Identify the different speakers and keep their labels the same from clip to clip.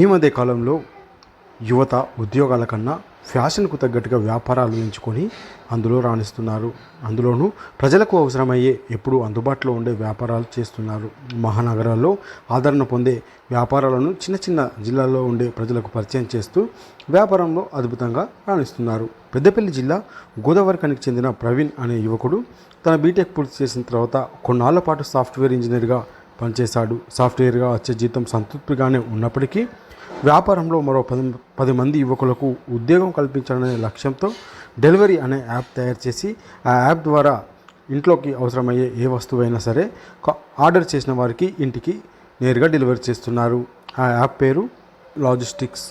Speaker 1: ఈ మధ్య కాలంలో యువత ఉద్యోగాల కన్నా ఫ్యాషన్కు తగ్గట్టుగా వ్యాపారాలు ఎంచుకొని అందులో రాణిస్తున్నారు. అందులోనూ ప్రజలకు అవసరమయ్యే ఎప్పుడూ అందుబాటులో ఉండే వ్యాపారాలు చేస్తున్నారు. మహానగరాల్లో ఆదరణ పొందే వ్యాపారాలను చిన్న చిన్న జిల్లాల్లో ఉండే ప్రజలకు పరిచయం చేస్తూ వ్యాపారంలో అద్భుతంగా రాణిస్తున్నారు. పెద్దపల్లి జిల్లా గోదావరికానికి చెందిన ప్రవీణ్ అనే యువకుడు తన బీటెక్ పూర్తి చేసిన తర్వాత కొన్నాళ్ళ పాటు సాఫ్ట్వేర్ ఇంజనీర్గా పనిచేశాడు. సాఫ్ట్వేర్గా వచ్చే జీతం సంతృప్తిగానే ఉన్నప్పటికీ వ్యాపారంలో మరో పది పది మంది యువకులకు ఉద్యోగం కల్పించాలనే లక్ష్యంతో డెలివరీ అనే యాప్ తయారు చేసి ఆ యాప్ ద్వారా ఇంట్లోకి అవసరమయ్యే ఏ వస్తువైనా సరే ఆర్డర్ చేసిన వారికి ఇంటికి నేరుగా డెలివరీ చేస్తున్నారు. ఆ యాప్ పేరు లాజిస్టిక్స్.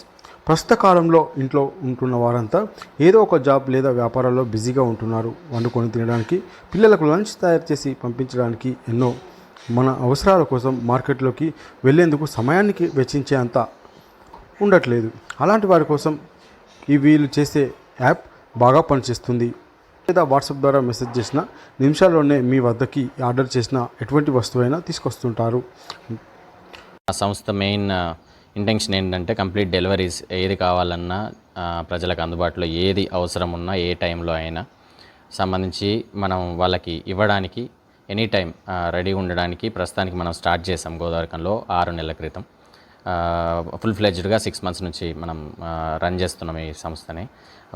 Speaker 1: ప్రస్తుత కాలంలో ఇంట్లో ఉంటున్న వారంతా ఏదో ఒక జాబ్ లేదా వ్యాపారాల్లో బిజీగా ఉంటున్నారు. వండుకొని తినడానికి పిల్లలకు లంచ్ తయారు చేసి పంపించడానికి ఎన్నో మన అవసరాల కోసం మార్కెట్లోకి వెళ్ళేందుకు సమయానికి వెచ్చించేంత ఉండట్లేదు. అలాంటి వారి కోసం ఈ వీళ్ళు చేసే యాప్ బాగా పనిచేస్తుంది. లేదా వాట్సాప్ ద్వారా మెసేజ్ చేసిన నిమిషాల్లోనే మీ వద్దకి ఆర్డర్ చేసిన ఎటువంటి వస్తువైనా తీసుకొస్తుంటారు.
Speaker 2: ఆ సంస్థ మెయిన్ ఇంటెన్షన్ ఏంటంటే కంప్లీట్ డెలివరీస్ ఏది కావాలన్నా ప్రజలకు అందుబాటులో ఏది అవసరం ఉన్నా ఏ టైంలో అయినా సంబంధించి మనం వాళ్ళకి ఇవ్వడానికి ఎనీ టైం రెడీ ఉండడానికి ప్రస్తుతానికి మనం స్టార్ట్ చేసాం గోదావరికంలో ఆరు నెలల క్రితం. ఫుల్ ఫ్లెజ్డ్గా సిక్స్ మంత్స్ నుంచి మనం రన్ చేస్తున్నాం ఈ సంస్థని.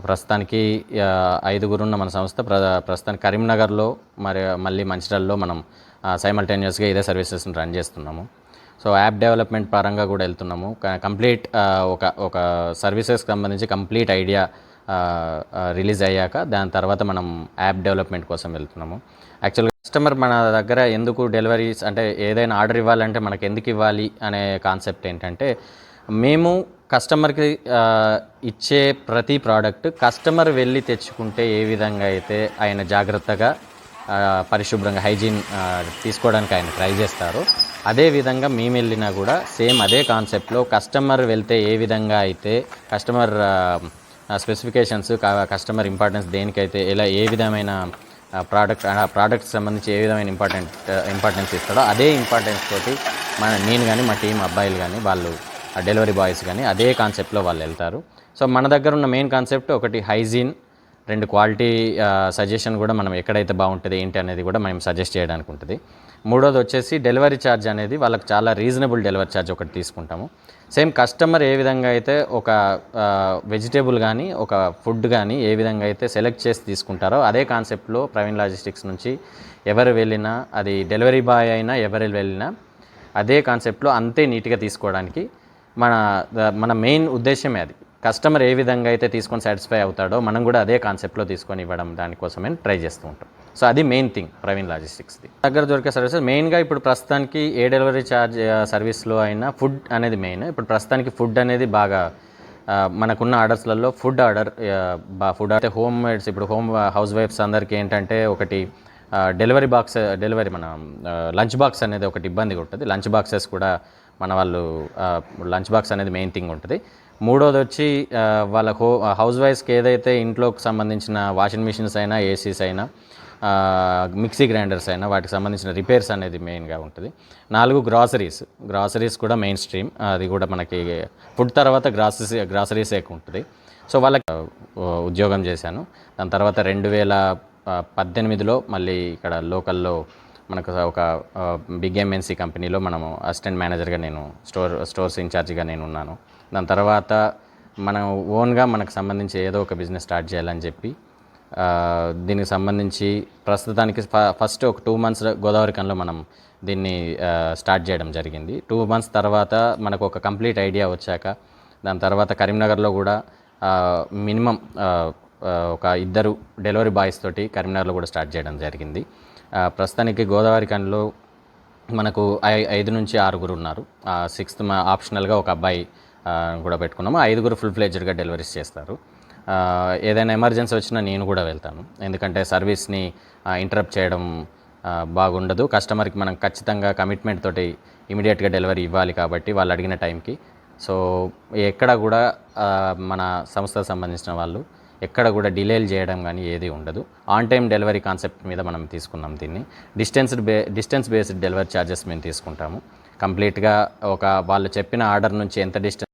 Speaker 2: ప్రస్తుతానికి ఐదుగురున్న ఐదుగురు ఉన్న మన సంస్థ ప్ర ప్రస్తుతానికి కరీంనగర్లో మరి మళ్ళీ మంచిర్యాలలో మనం సైమల్టేనియస్గా ఇదే సర్వీసెస్ని రన్ చేస్తున్నాము. సో యాప్ డెవలప్మెంట్ పరంగా కూడా వెళ్తున్నాము. కంప్లీట్ ఒక ఒక సర్వీసెస్కి సంబంధించి కంప్లీట్ ఐడియా రిలీజ్ అయ్యాక దాని తర్వాత మనం యాప్ డెవలప్మెంట్ కోసం వెళ్తున్నాము. యాక్చువల్గా కస్టమర్ మన దగ్గర ఎందుకు డెలివరీస్ అంటే ఏదైనా ఆర్డర్ ఇవ్వాలంటే మనకు ఎందుకు ఇవ్వాలి అనే కాన్సెప్ట్ ఏంటంటే మేము కస్టమర్కి ఇచ్చే ప్రతి ప్రోడక్ట్ కస్టమర్ వెళ్ళి తెచ్చుకుంటే ఏ విధంగా అయితే ఆయన జాగ్రత్తగా పరిశుభ్రంగా హైజీన్ తీసుకోవడానికి ఆయన ట్రై చేస్తారు అదే విధంగా మేము వెళ్ళినా కూడా సేమ్ అదే కాన్సెప్ట్లో కస్టమర్ వెళ్తే ఏ విధంగా అయితే కస్టమర్ స్పెసిఫికేషన్స్ కస్టమర్ ఇంపార్టెన్స్ దేనికైతే ఎలా ఏ విధమైన ప్రోడక్ట్ ఆ ప్రోడక్ట్కి సంబంధించి ఏ విధమైన ఇంపార్టెంట్ ఇంపార్టెన్స్ ఇస్తాడో అదే ఇంపార్టెన్స్ తోటి మన నేను కానీ మా టీం అబ్బాయిలు కానీ వాళ్ళు డెలివరీ బాయ్స్ కానీ అదే కాన్సెప్ట్లో వాళ్ళు వెళ్తారు. సో మన దగ్గర ఉన్న మెయిన్ కాన్సెప్ట్ ఒకటి హైజీన్ రెండు క్వాలిటీ సజెషన్ కూడా మనం ఎక్కడైతే బాగుంటుంది ఏంటి అనేది కూడా మనం సజెస్ట్ చేయడానికి ఉంటుంది. మూడోది వచ్చేసి డెలివరీ ఛార్జ్ అనేది వాళ్ళకి చాలా రీజనబుల్ డెలివరీ ఛార్జ్ ఒకటి తీసుకుంటాము. సేమ్ కస్టమర్ ఏ విధంగా అయితే ఒక వెజిటేబుల్ కానీ ఒక ఫుడ్ కానీ ఏ విధంగా అయితే సెలెక్ట్ చేసి తీసుకుంటారో అదే కాన్సెప్ట్లో ప్రవీణ్ లాజిస్టిక్స్ నుంచి ఎవరు వెళ్ళినా అది డెలివరీ బాయ్ అయినా ఎవరు వెళ్ళినా అదే కాన్సెప్ట్లో అంతే నీట్గా తీసుకోవడానికి మన మన మెయిన్ ఉద్దేశమే అది. కస్టమర్ ఏ విధంగా అయితే తీసుకొని సాటిస్ఫై అవుతాడో మనం కూడా అదే కాన్సెప్ట్లో తీసుకొని ఇవ్వడం దానికోసమే ట్రై చేస్తూ ఉంటాం. సో అది మెయిన్ థింగ్ ప్రవీణ్ లాజిస్టిక్స్ది దగ్గర దొరికే సర్వీసెస్ మెయిన్గా ఇప్పుడు ప్రస్తుతానికి ఏ డెలివరీ ఛార్జ్ సర్వీస్లో అయినా ఫుడ్ అనేది మెయిన్ ఇప్పుడు ప్రస్తుతానికి ఫుడ్ అనేది బాగా మనకున్న ఆర్డర్స్లలో ఫుడ్ ఆర్డర్ ఫుడ్ అంటే హోమ్ మేడ్స్ ఇప్పుడు హోమ్ హౌస్ వైఫ్స్ అందరికీ ఏంటంటే ఒకటి డెలివరీ బాక్స్ డెలివరీ మన లంచ్ బాక్స్ అనేది ఒకటి ఇబ్బందిగా ఉంటుంది. లంచ్ బాక్సెస్ కూడా మన వాళ్ళు లంచ్ బాక్స్ అనేది మెయిన్ థింగ్ ఉంటుంది. మూడోది వచ్చి వాళ్ళ హో హౌస్ వైఫ్స్కి ఏదైతే ఇంట్లోకి సంబంధించిన వాషింగ్ మిషన్స్ అయినా ఏసీస్ అయినా మిక్సీ గ్రైండర్స్ అయినా వాటికి సంబంధించిన రిపేర్స్ అనేది మెయిన్గా ఉంటుంది. నాలుగు గ్రాసరీస్. గ్రాసరీస్ కూడా మెయిన్ స్ట్రీమ్. అది కూడా మనకి ఫుడ్ తర్వాత గ్రాసరీస్ గ్రాసరీస్ ఎక్కువ ఉంటుంది. సో వాళ్ళకి ఉద్యోగం చేశాను. దాని తర్వాత రెండు వేల పద్దెనిమిదిలో మళ్ళీ ఇక్కడ లోకల్లో మనకు ఒక బిగ్ ఎంఎన్సీ కంపెనీలో మనము అసిస్టెంట్ మేనేజర్గా నేను స్టోర్ స్టోర్స్ ఇన్ఛార్జ్గా నేను ఉన్నాను. దాని తర్వాత మనం ఓన్గా మనకు సంబంధించి ఏదో ఒక బిజినెస్ స్టార్ట్ చేయాలని చెప్పి దీనికి సంబంధించి ప్రస్తుతానికి ఫస్ట్ ఒక టూ మంత్స్ గోదావరికంలో మనం దీన్ని స్టార్ట్ చేయడం జరిగింది. టూ మంత్స్ తర్వాత మనకు ఒక కంప్లీట్ ఐడియా వచ్చాక దాని తర్వాత కరీంనగర్లో కూడా మినిమం ఒక ఇద్దరు డెలివరీ బాయ్స్ తోటి కరీంనగర్లో కూడా స్టార్ట్ చేయడం జరిగింది. ప్రస్తుతానికి గోదావరి గోదావరికంలో మనకు ఐ- ఐదు నుంచి ఆరుగురు ఉన్నారు. సిక్స్త్ మా ఆప్షనల్గా ఒక అబ్బాయి కూడా పెట్టుకున్నాము. ఐదుగురు ఫుల్ ఫ్లెజ్డ్గా డెలివరీస్ చేస్తారు. ఏదైనా ఎమర్జెన్సీ వచ్చినా నేను కూడా వెళ్తాను. ఎందుకంటే సర్వీస్ని ఇంటరప్ట్ చేయడం బాగుండదు. కస్టమర్కి మనం ఖచ్చితంగా కమిట్మెంట్ తోటి ఇమీడియట్గా డెలివరీ ఇవ్వాలి కాబట్టి వాళ్ళు అడిగిన టైంకి. సో ఎక్కడ కూడా మన సంస్థకు సంబంధించిన వాళ్ళు ఎక్కడ కూడా డిలేలు చేయడం కానీ ఏది ఉండదు. ఆన్ టైం డెలివరీ కాన్సెప్ట్ మీద మనం తీసుకున్నాం దీన్ని. డిస్టెన్స్డ్ బే డిస్టెన్స్ బేస్డ్ డెలివరీ ఛార్జెస్ మేము తీసుకుంటాము. కంప్లీట్గా ఒక వాళ్ళు చెప్పిన ఆర్డర్ నుంచి ఎంత డిస్టెన్స్